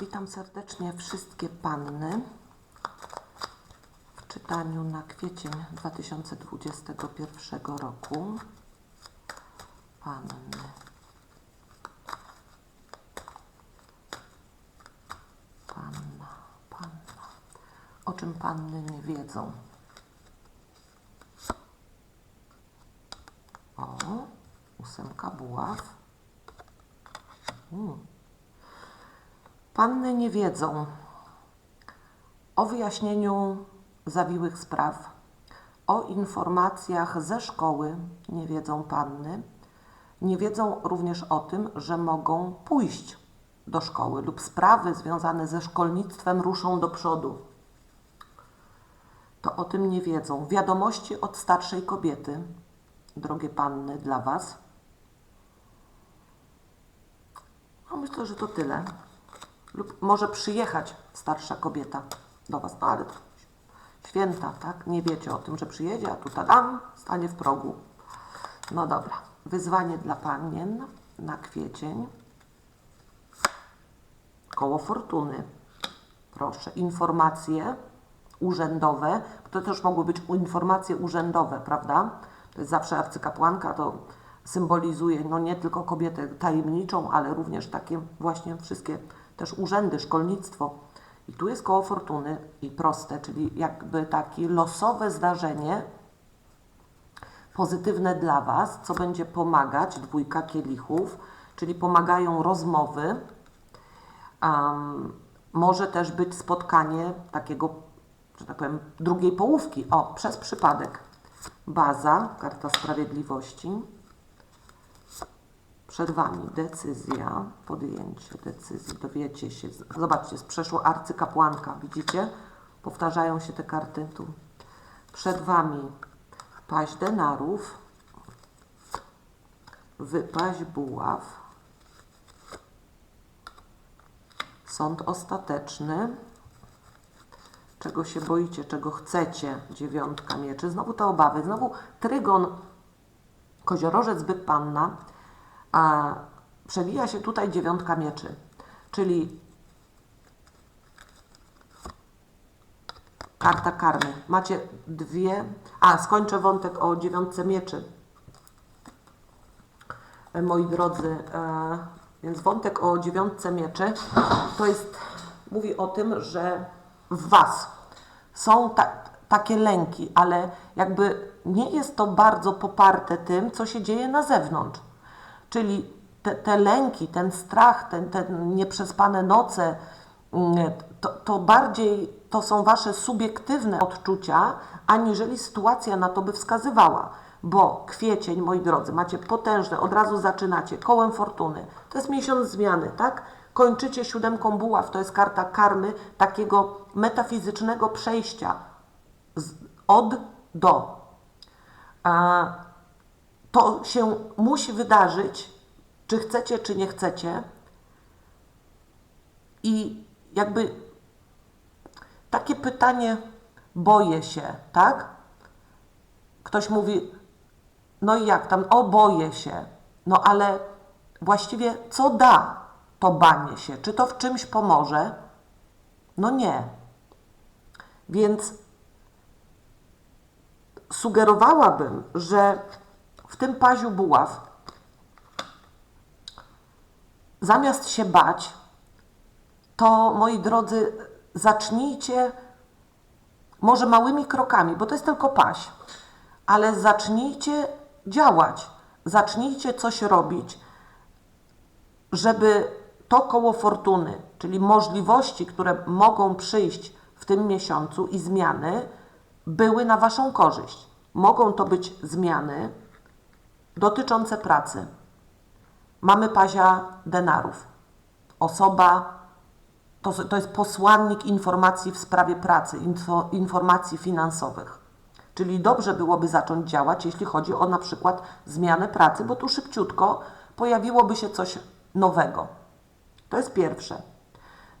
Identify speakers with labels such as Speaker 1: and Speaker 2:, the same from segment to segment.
Speaker 1: Witam serdecznie wszystkie panny w czytaniu na kwiecień 2021 roku. Panny. Panna, panna. O czym panny nie wiedzą? O, ósemka buław. Mm. Panny nie wiedzą o wyjaśnieniu zawiłych spraw, o informacjach ze szkoły nie wiedzą panny. Nie wiedzą również o tym, że mogą pójść do szkoły lub sprawy związane ze szkolnictwem ruszą do przodu. To o tym nie wiedzą. Wiadomości od starszej kobiety, drogie panny, dla Was. No myślę, że to tyle. Lub może przyjechać starsza kobieta do Was, no ale święta, tak? Nie wiecie o tym, że przyjedzie, a tu tadam, stanie w progu. No dobra. Wyzwanie dla panien na kwiecień. Koło fortuny. Proszę. Informacje urzędowe. To też mogły być informacje urzędowe, prawda? To jest zawsze arcykapłanka, to symbolizuje no nie tylko kobietę tajemniczą, ale również takie właśnie wszystkie też urzędy, szkolnictwo. I tu jest koło fortuny i proste, czyli jakby takie losowe zdarzenie pozytywne dla Was, co będzie pomagać, dwójka kielichów, czyli pomagają rozmowy. Um, może też być spotkanie takiego, że tak powiem, drugiej połówki. O, przez przypadek. Baza, karta sprawiedliwości. Przed Wami decyzja, podjęcie decyzji, dowiecie się. Zobaczcie, przeszło arcykapłanka, widzicie? Powtarzają się te karty tu. Przed Wami paść denarów, wypaść buław, sąd ostateczny, czego się boicie, czego chcecie, dziewiątka mieczy, znowu te obawy, znowu trygon, koziorożec, byk, panna, a przewija się tutaj dziewiątka mieczy, czyli karta karmy. Macie dwie, a skończę wątek o dziewiątce mieczy. Moi drodzy, e, więc wątek o dziewiątce mieczy to jest, mówi o tym, że w Was są ta, takie lęki, ale jakby nie jest to bardzo poparte tym, co się dzieje na zewnątrz. Czyli te, te lęki, ten strach, ten, te nieprzespane noce, mm, to, to bardziej to są wasze subiektywne odczucia, aniżeli sytuacja na to by wskazywała. Bo kwiecień, moi drodzy, macie potężne, od razu zaczynacie kołem fortuny. To jest miesiąc zmiany, tak? Kończycie siódemką buław, to jest karta karmy, takiego metafizycznego przejścia z, od do. A, to się musi wydarzyć, czy chcecie, czy nie chcecie. I jakby takie pytanie, boję się, tak? Ktoś mówi, no i jak tam, o boję się, no ale właściwie co da to banie się? Czy to w czymś pomoże? No nie. Więc sugerowałabym, że tym paziu buław zamiast się bać, to moi drodzy, zacznijcie może małymi krokami, bo to jest tylko paź, ale zacznijcie działać, zacznijcie coś robić, żeby to koło fortuny, czyli możliwości, które mogą przyjść w tym miesiącu i zmiany, były na Waszą korzyść. Mogą to być zmiany dotyczące pracy. Mamy pazia denarów. Osoba, to, to jest posłannik informacji w sprawie pracy, info, informacji finansowych. Czyli dobrze byłoby zacząć działać, jeśli chodzi o na przykład zmianę pracy, bo tu szybciutko pojawiłoby się coś nowego. To jest pierwsze.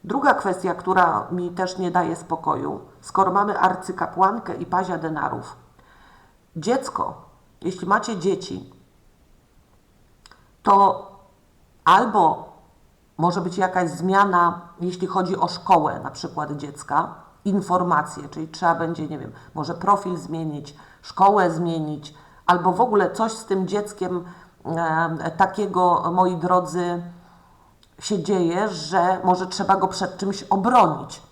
Speaker 1: Druga kwestia, która mi też nie daje spokoju, skoro mamy arcykapłankę i pazia denarów. Dziecko, jeśli macie dzieci, to albo może być jakaś zmiana, jeśli chodzi o szkołę, na przykład dziecka, informacje, czyli trzeba będzie, nie wiem, może profil zmienić, szkołę zmienić, albo w ogóle coś z tym dzieckiem e, takiego, moi drodzy, się dzieje, że może trzeba go przed czymś obronić.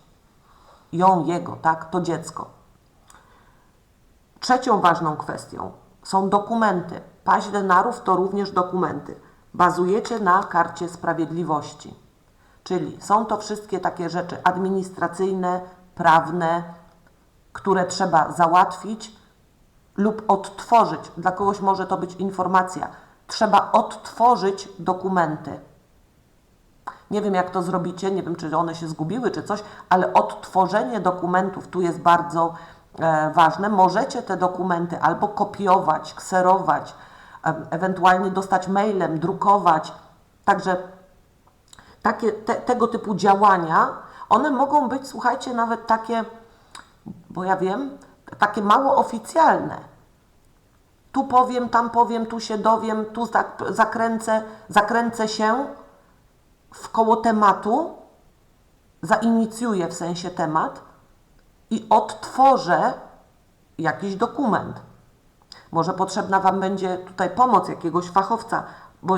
Speaker 1: Ją, jego, tak, to dziecko. Trzecią ważną kwestią są dokumenty. Paź denarów to również dokumenty. Bazujecie na karcie sprawiedliwości. Czyli są to wszystkie takie rzeczy administracyjne, prawne, które trzeba załatwić lub odtworzyć. Dla kogoś może to być informacja. Trzeba odtworzyć dokumenty. Nie wiem, jak to zrobicie, nie wiem, czy one się zgubiły, czy coś, ale odtworzenie dokumentów tu jest bardzo e, ważne. Możecie te dokumenty albo kopiować, kserować, ewentualnie dostać mailem, drukować. Także takie, te, tego typu działania, one mogą być, słuchajcie, nawet takie, bo ja wiem, takie mało oficjalne. Tu powiem, tam powiem, tu się dowiem, tu zak- zakręcę, zakręcę się w koło tematu, zainicjuję w sensie temat i odtworzę jakiś dokument. Może potrzebna Wam będzie tutaj pomoc jakiegoś fachowca, bo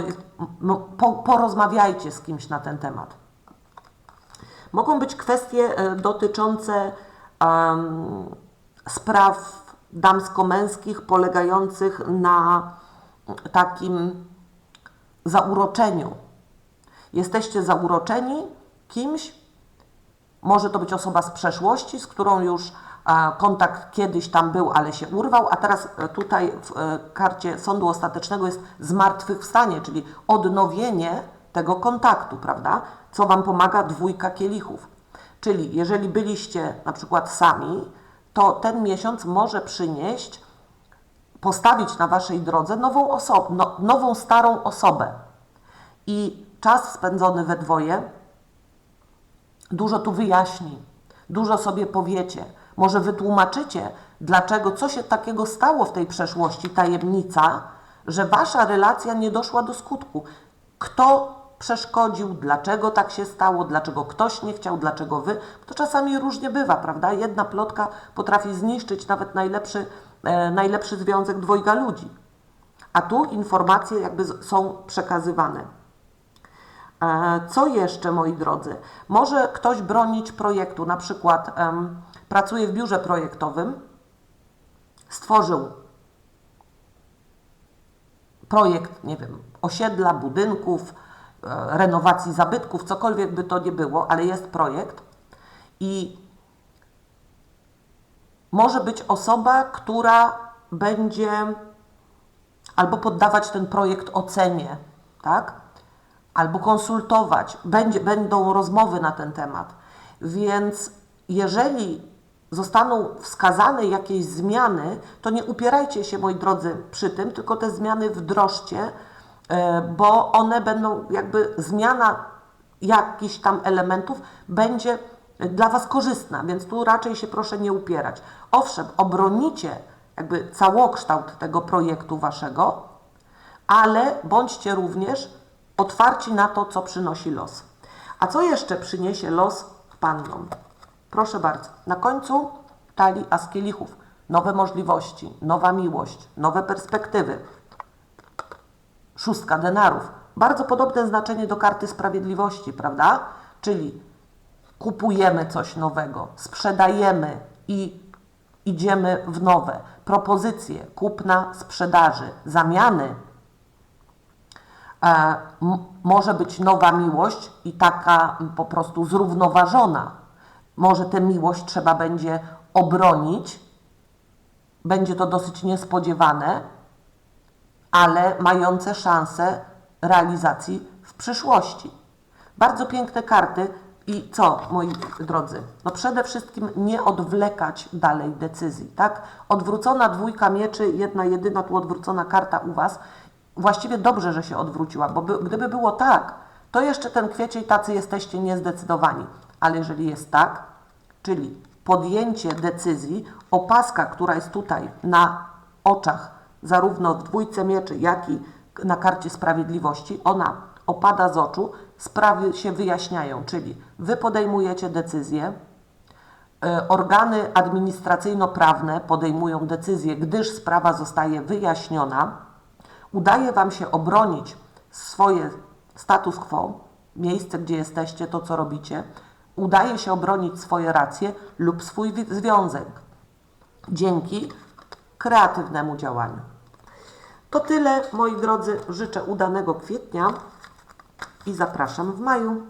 Speaker 1: po, porozmawiajcie z kimś na ten temat. Mogą być kwestie e, dotyczące em, spraw damsko-męskich polegających na takim zauroczeniu. Jesteście zauroczeni kimś, może to być osoba z przeszłości, z którą już kontakt kiedyś tam był, ale się urwał, a teraz e, tutaj w e, karcie sądu ostatecznego jest zmartwychwstanie, czyli odnowienie tego kontaktu, prawda? Co Wam pomaga dwójka kielichów. Czyli jeżeli byliście na przykład sami, to ten miesiąc może przynieść, postawić na Waszej drodze nową, osobę, no, nową starą osobę. I czas spędzony we dwoje dużo tu wyjaśni, dużo sobie powiecie, może wytłumaczycie, dlaczego, co się takiego stało w tej przeszłości, tajemnica, że wasza relacja nie doszła do skutku. Kto przeszkodził, dlaczego tak się stało, dlaczego ktoś nie chciał, dlaczego wy. To czasami różnie bywa, prawda? Jedna plotka potrafi zniszczyć nawet najlepszy, e, najlepszy związek dwojga ludzi. A tu informacje jakby są przekazywane. E, Co jeszcze, moi drodzy? Może ktoś bronić projektu, na przykład pracuje w biurze projektowym, stworzył projekt, nie wiem, osiedla, budynków, e, renowacji zabytków, cokolwiek by to nie było, ale jest projekt i może być osoba, która będzie albo poddawać ten projekt ocenie, tak? Albo konsultować, będzie, będą rozmowy na ten temat. Więc jeżeli zostaną wskazane jakieś zmiany, to nie upierajcie się, moi drodzy, przy tym, tylko te zmiany wdrożcie, e, bo one będą jakby zmiana jakichś tam elementów będzie dla Was korzystna, więc tu raczej się proszę nie upierać. Owszem, obronicie jakby całokształt tego projektu Waszego, ale bądźcie również otwarci na to, co przynosi los. A co jeszcze przyniesie los pannom? Proszę bardzo, na końcu talii as kielichów. Nowe możliwości, nowa miłość, nowe perspektywy. Szóstka denarów. Bardzo podobne znaczenie do karty sprawiedliwości, prawda? Czyli kupujemy coś nowego, sprzedajemy i idziemy w nowe. Propozycje kupna, sprzedaży, zamiany. E, może być nowa miłość i taka po prostu zrównoważona. Może tę miłość trzeba będzie obronić. Będzie to dosyć niespodziewane, ale mające szansę realizacji w przyszłości. Bardzo piękne karty i co, moi drodzy? No przede wszystkim nie odwlekać dalej decyzji, tak? Odwrócona dwójka mieczy, jedna jedyna tu odwrócona karta u Was. Właściwie dobrze, że się odwróciła, bo by, gdyby było tak, to jeszcze ten kwieciej tacy jesteście niezdecydowani. Ale jeżeli jest tak, czyli podjęcie decyzji, opaska, która jest tutaj na oczach, zarówno w dwójce mieczy, jak i na karcie sprawiedliwości, ona opada z oczu sprawy się wyjaśniają, czyli Wy podejmujecie decyzję, e, organy administracyjno-prawne podejmują decyzję, gdyż sprawa zostaje wyjaśniona, udaje Wam się obronić swoje status quo, miejsce, gdzie jesteście, to co robicie, udaje się obronić swoje racje lub swój wi- związek dzięki kreatywnemu działaniu. To tyle, moi drodzy. Życzę udanego kwietnia i zapraszam w maju.